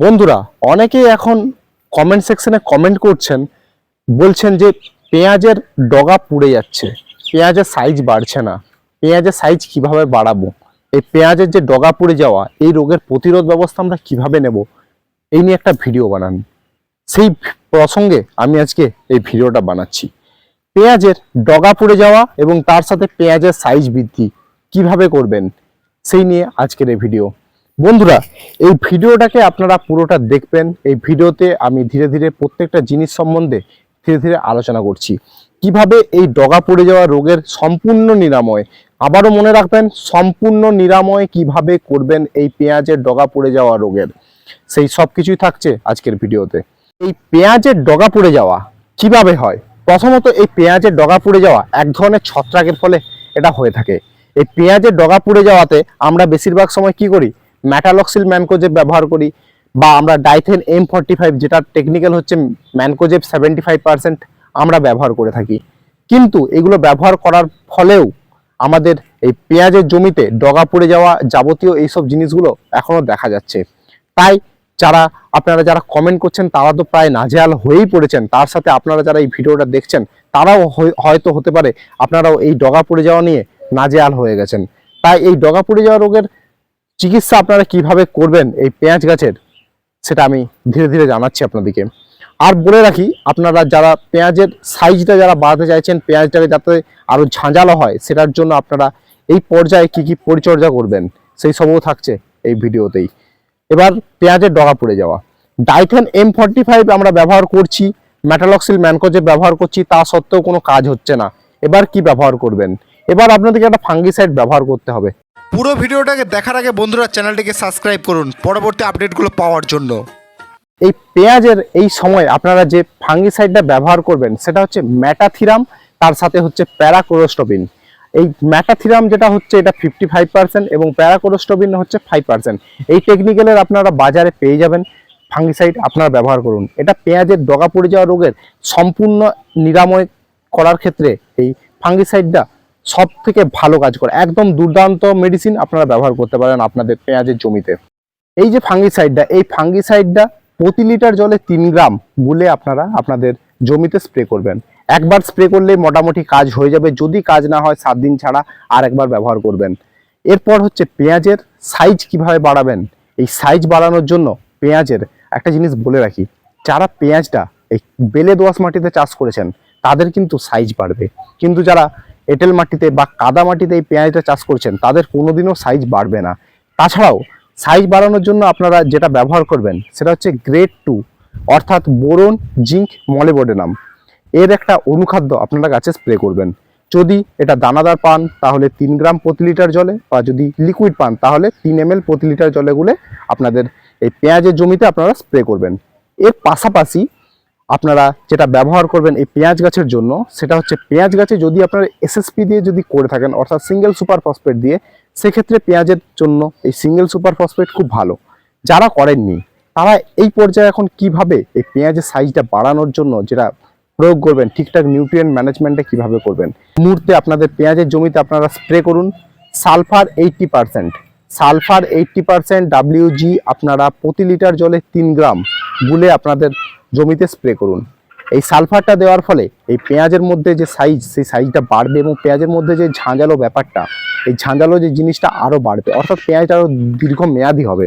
বন্ধুরা, অনেকেই এখন কমেন্ট সেকশনে কমেন্ট করছেন, বলছেন যে পেঁয়াজের ডগা পুড়ে যাচ্ছে, পেঁয়াজের সাইজ বাড়ছে না, পেঁয়াজের সাইজ কীভাবে বাড়াবো, এই পেঁয়াজের যে ডগা পুড়ে যাওয়া, এই রোগের প্রতিরোধ ব্যবস্থা আমরা কীভাবে নেব, এই নিয়ে একটা ভিডিও বানান। সেই প্রসঙ্গে আমি আজকে এই ভিডিওটা বানাচ্ছি। পেঁয়াজের ডগা পুড়ে যাওয়া এবং তার সাথে পেঁয়াজের সাইজ বৃদ্ধি কীভাবে করবেন, সেই নিয়ে আজকের এই ভিডিও বন্ধুরা, এই ভিডিওটাকে আপনারা পুরোটা দেখবেন। এই ভিডিওতে আমি ধীরে ধীরে প্রত্যেকটা জিনিস সম্বন্ধে ধীরে ধীরে আলোচনা করছি। কীভাবে এই ডগা পড়ে যাওয়া রোগের সম্পূর্ণ নিরাময়? আবারও মনে রাখবেন, সম্পূর্ণ নিরাময় কীভাবে করবেন এই পেঁয়াজের ডগা পড়ে যাওয়া রোগের। সেই সব কিছুই থাকছে আজকের ভিডিওতে। এই পেঁয়াজের ডগা পড়ে যাওয়া কীভাবে হয়? প্রথমত, এই পেঁয়াজের ডগা পড়ে যাওয়া এক ধরনের ছত্রাকের ফলে এটা হয়ে থাকে। এই পেঁয়াজের ডগা পুড়ে যাওয়াতে আমরা বেশিরভাগ সময় কি করি? ম্যাটালক্সিল ম্যানকোজেব ব্যবহার করি, বা আমরা ডাইথেন এম ফর্টি ফাইভ যেটা টেকনিক্যাল হচ্ছে ম্যানকোজেব সেভেন্টি ফাইভ পার্সেন্ট আমরা ব্যবহার করে থাকি। কিন্তু এগুলো ব্যবহার করার ফলেও আমাদের এই পেঁয়াজের জমিতে ডগা পড়ে যাওয়া যাবতীয় এইসব জিনিসগুলো এখনও দেখা যাচ্ছে। তাই যারা, আপনারা যারা কমেন্ট করছেন, তারা তো প্রায় নাজেহাল হয়েই পড়েছেন। তার সাথে আপনারা যারা এই ভিডিওটা দেখছেন, তারাও হয়- হয়তো হতে পারে আপনারাও এই ডগা পড়ে যাওয়া নিয়ে নাজেহাল হয়ে গেছেন। তাই এই ডগা পড়ে যাওয়া রোগের চিকিৎসা আপনারা কীভাবে করবেন এই পেঁয়াজ গাছের, সেটা আমি ধীরে ধীরে জানাচ্ছি আপনাদেরকে। আর বলে রাখি, আপনারা যারা পেঁয়াজের সাইজটা যারা বাড়াতে চাইছেন, পেঁয়াজটাকে যাতে আরও ঝাঁঝালো হয়, সেটার জন্য আপনারা এই পর্যায়ে কি কি পরিচর্যা করবেন, সেই সবও থাকছে এই ভিডিওতেই। এবার পেঁয়াজের ডগা পড়ে যাওয়া। ডাইথেন এম ফর্টি ফাইভ আমরা ব্যবহার করছি ম্যাটালক্সিল ম্যানকোজে ব্যবহার করছি, তা সত্ত্বেও কোনো কাজ হচ্ছে না। এবার কি ব্যবহার করবেন? এবার আপনাদেরকে একটা ফাঙ্গিসাইড ব্যবহার করতে হবে। পুরো ভিডিওটাকে দেখার আগে বন্ধুরা চ্যানেলটিকে সাবস্ক্রাইব করুন পরবর্তী আপডেটগুলো পাওয়ার জন্য। এই পেঁয়াজের এই সময় আপনারা যে ফাঙ্গিসাইডটা ব্যবহার করবেন, সেটা হচ্ছে ম্যাটাথিরাম তার সাথে হচ্ছে প্যারাকোরোস্টোবিন এই ম্যাটাথিরাম যেটা হচ্ছে, এটা ফিফটি ফাইভ পার্সেন্ট এবং প্যারাকোরোস্টোবিন হচ্ছে ফাইভ পার্সেন্ট এই টেকনিক্যালের আপনারা বাজারে পেয়ে যাবেন ফাঙ্গিসাইড আপনারা ব্যবহার করুন। এটা পেঁয়াজের ডগা পড়ে যাওয়া রোগের সম্পূর্ণ নিরাময় করার ক্ষেত্রে এই ফাঙ্গিসাইডটা সব থেকে ভালো কাজ করে। একদম দুর্দান্ত মেডিসিন আপনারা ব্যবহার করতে পারেন আপনাদের পেঁয়াজের জমিতে। এই যে ফাঙ্গিসাইডটা এই ফাঙ্গিসাইডটা প্রতি লিটার জলে তিন গ্রাম গুলে আপনারা আপনাদের জমিতে স্প্রে করবেন। একবার স্প্রে করলে মোটামুটি কাজ হয়ে যাবে। যদি কাজ না হয়, সাত দিন ছাড়া আর একবার ব্যবহার করবেন। এরপর হচ্ছে পেঁয়াজের সাইজ কীভাবে বাড়াবেন? এই সাইজ বাড়ানোর জন্য পেঁয়াজের একটা জিনিস বলে রাখি। যারা পেঁয়াজটা এই বেলে দোয়াশ মাটিতে চাষ করেছেন, তাদের কিন্তু সাইজ বাড়বে। কিন্তু যারা এঁটেল মাটিতে বা কাদা মাটিতে এই পেঁয়াজটা চাষ করছেন, তাদের কোনোদিনও সাইজ বাড়বে না। তাছাড়াও সাইজ বাড়ানোর জন্য আপনারা যেটা ব্যবহার করবেন, সেটা হচ্ছে গ্রেড টু অর্থাৎ বোরন জিঙ্ক মলেবোডেনাম এর একটা অনুখাদ্য আপনারা গাছে স্প্রে করবেন। যদি এটা দানাদার পান, তাহলে তিন গ্রাম প্রতি লিটার জলে, বা যদি লিকুইড পান, তাহলে তিন এম প্রতি লিটার জলে গুলে আপনাদের এই পেঁয়াজের জমিতে আপনারা স্প্রে করবেন। এর পাশাপাশি আপনারা যেটা ব্যবহার করবেন এই পেঁয়াজ গাছের জন্য, সেটা হচ্ছে পেঁয়াজ গাছে যদি আপনারা এসএসপি দিয়ে যদি করে থাকেন, অর্থাৎ সিঙ্গেল সুপার ফসফেট দিয়ে, সেক্ষেত্রে পেঁয়াজের জন্য এই সিঙ্গেল সুপার ফসফেট খুব ভালো। যারা করেননি, তারা এই পর্যায়ে এখন কীভাবে এই পেঁয়াজের সাইজটা বাড়ানোর জন্য যেটা প্রয়োগ করবেন, ঠিকঠাক নিউট্রিয়েন্ট ম্যানেজমেন্টটা কীভাবে করবেন? মুহূর্তে আপনাদের পেঁয়াজের জমিতে আপনারা স্প্রে করুন sulphur eighty percent sulphur eighty percent WG আপনারা প্রতি লিটার জলে তিন গ্রাম গুলে আপনাদের জমিতে স্প্রে করুন। এই সালফারটা দেওয়ার ফলে এই পেঁয়াজের মধ্যে যে সাইজ সেই সাইজটা বাড়বে এবং পেঁয়াজের মধ্যে যে ঝাঁঝালো ব্যাপারটা, এই ঝাঁঝালো যে জিনিসটা আরও বাড়বে। অর্থাৎ পেঁয়াজটা আরও দীর্ঘ মেয়াদি হবে।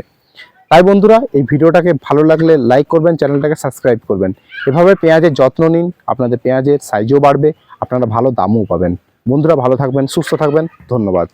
তাই বন্ধুরা, এই ভিডিওটাকে ভালো লাগলে লাইক করবেন, চ্যানেলটাকে সাবস্ক্রাইব করবেন। এভাবে পেঁয়াজের যত্ন নিন, আপনাদের পেঁয়াজের সাইজও বাড়বে, আপনারা ভালো দামও পাবেন। বন্ধুরা, ভালো থাকবেন, সুস্থ থাকবেন, ধন্যবাদ।